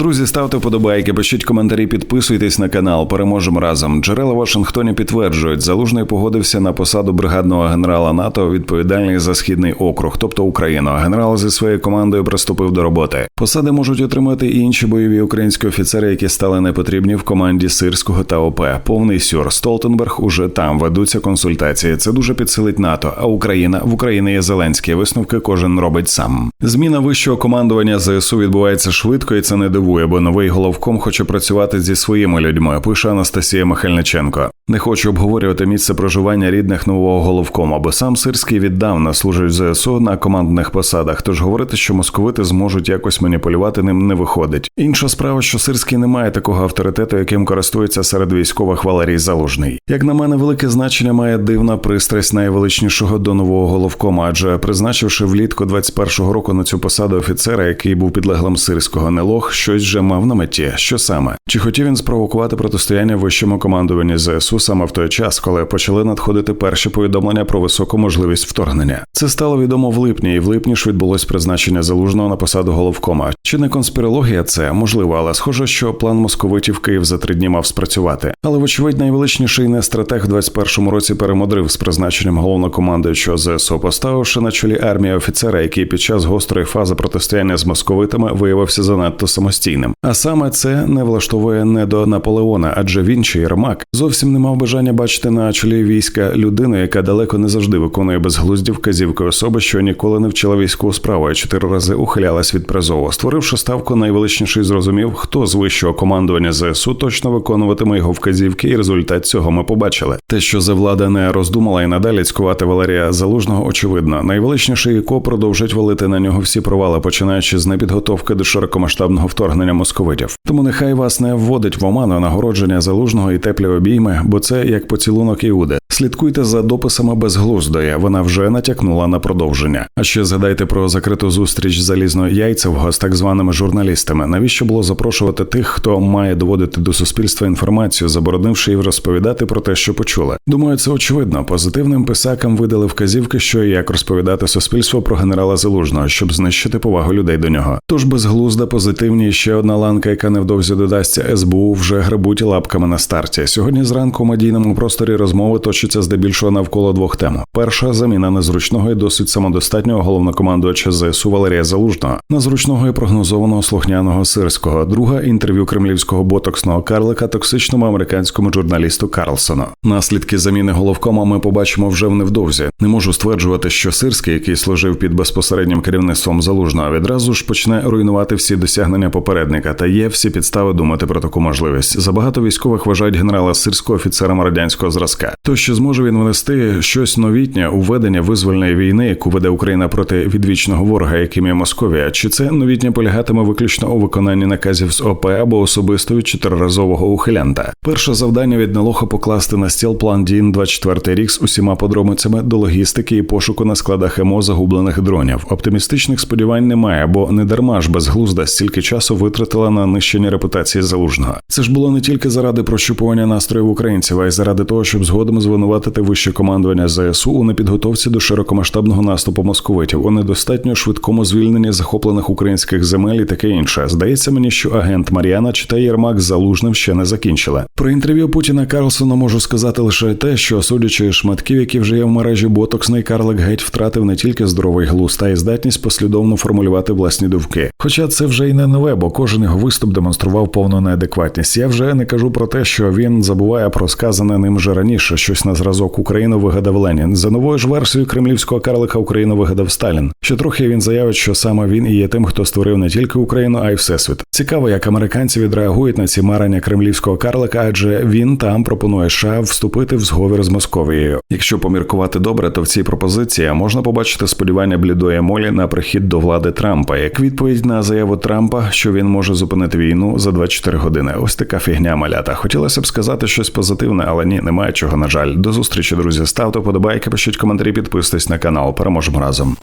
Друзі, ставте вподобайки, пишіть коментарі, підписуйтесь на канал. Переможемо разом. Джерела Вашингтоні підтверджують, залужний погодився на посаду бригадного генерала НАТО, відповідальний за східний округ, тобто Україну. Генерал зі своєю командою приступив до роботи. Посади можуть отримати і інші бойові українські офіцери, які стали непотрібні в команді сирського та ОП. Повний сюр Столтенберг уже там ведуться консультації. Це дуже підсилить НАТО. А Україна в Україні є Зеленський. Висновки кожен робить сам. Зміна вищого командування ЗСУ відбувається швидко, і це не дивує, бо новий головком хоче працювати зі своїми людьми. Пише Анастасія Михальниченко. Не хочу обговорювати місце проживання рідних нового головкома, бо сам Сирський віддавна служить в ЗСУ на командних посадах. Тож говорити, що московити зможуть якось маніпулювати ним, не виходить. Інша справа, що Сирський не має такого авторитету, яким користується серед військових Валерій Залужний. Як на мене, велике значення має дивна пристрасть найвеличнішого до нового головкома, адже призначивши влітку 21-го року на цю посаду офіцера, який був підлеглим сирського нелох, щось вже мав на меті. Що саме? Чи хотів він спровокувати протистояння вищому командуванні ЗСУ саме в той час, коли почали надходити перші повідомлення про високу можливість вторгнення? Це стало відомо в липні, і в липні ж відбулось призначення залужного на посаду головкома. Чи не конспірологія це можливо, але схоже, що план московитів Київ за три дні мав спрацювати. Але вочевидь, найвеличніший не стратег в 21-му році перемудрив з призначенням головнокомандуючого ЗСУ, поставивши на чолі армії офіцера, який під час гострої фази протистояння з московитами виявився занадто самостійним. А саме це не влаштовує не до Наполеона, адже він чи Єрмак зовсім не мав бажання бачити на чолі війська людину, яка далеко не завжди виконує безглузді вказівки особи, що ніколи не вчила військову справу, а чотири рази ухилялась від призову. Створивши ставку, найвеличніший зрозумів, хто з вищого командування ЗСУ точно виконуватиме його вказівки, і результат цього ми побачили. Те, що завлада не роздумала і надалі цькувати Валерія Залужного, очевидно. Найвеличніший ІКО продовжить валити на нього всі провали, починаючи з непідготовки до широкомасштабного вторгнення московитів. Тому нехай вас не вводить в оману нагородження залужного і теплі обійми, бо це як поцілунок Іуди. Слідкуйте за дописами безглуздої. Вона вже натякнула на продовження. А ще згадайте про закриту зустріч залізно яйцевого з так званими журналістами. Навіщо було запрошувати тих, хто має доводити до суспільства інформацію, заборонивши їм розповідати про те, що почули? Думаю, це очевидно. Позитивним писакам видали вказівки, що і як розповідати суспільству про генерала Залужного, щоб знищити повагу людей до нього. Тож безглузда, позитивні ще одна ланка, яка невдовзі додасться СБУ, вже грабуть лапками на старті. Сьогодні зранку у медійному просторі розмови точаться здебільшого навколо двох тем: перша заміна незручного і досить самодостатнього головнокомандувача ЗСУ Валерія Залужного, на зручного і прогнозованого слухняного сирського. Друга інтерв'ю кремлівського ботоксного карлика токсичному американському журналісту Карлсону. Наслідки заміни головкома ми побачимо вже в невдовзі. Не можу стверджувати, що сирський, який служив під безпосереднім керівництвом залужного, відразу ж почне руйнувати всі досягнення попередника. Та є всі підстави думати про таку можливість. Забагато військових вважають генерала сирського офіцером радянського зразка. То що зможе він внести щось новітнє у ведення визвольної війни, яку веде Україна проти відвічного ворога, яким є Московія, чи це новітнє полягатиме виключно у виконанні наказів з ОП або особисто від чотириразового ухилянта? Перше завдання від Нелоха покласти на стіл план дін 24 рік з усіма подробицями до логістики і пошуку на складах ЕМО загублених дронів. Оптимістичних сподівань немає, бо не дарма ж безглузда стільки часу витратила на нищення репутації залужного. Це ж було не тільки заради прощупування настроїв українців, а й заради того, щоб згодом звинуватити вище командування ЗСУ у непідготовці до широкомасштабного наступу московитів, у недостатньо швидкому звільненні захоплених українських земель і таке інше. Здається мені, що агент Мар'яна чи та Єрмак з залужним ще не закінчила. Про інтерв'ю Путіна Карлсона можу сказати лише те, що судячи шматків, які вже є в мережі ботоксний Карлик геть втратив не тільки здоровий глузд, а й здатність послідовно формулювати власні думки. Хоча це вже й не нове, бо кожен його виступ демонстрував повну неадекватність. Я вже не кажу про те, що він забуває про сказане ним вже раніше щось на зразок Україну вигадав Ленін. За новою ж версією кремлівського карлика Україну вигадав Сталін. Ще трохи він заявить, що саме він і є тим, хто створив не тільки Україну, а й всесвіт. Цікаво, як американці відреагують на ці марення кремлівського карлика, адже він там пропонує США вступити в зговір з Московією. Якщо поміркувати добре, то в цій пропозиції можна побачити сподівання блідої молі на прихід до влади Трампа, як відповідь на заяву Трампа, що він може зупинити війну за 24 години. Ось така фігня малята. Хотілося б сказати щось позитивне, але ні, немає чого. На жаль, до зустрічі, друзі. Ставте вподобайки, пишіть коментарі, підписуйтесь на канал. Переможемо разом.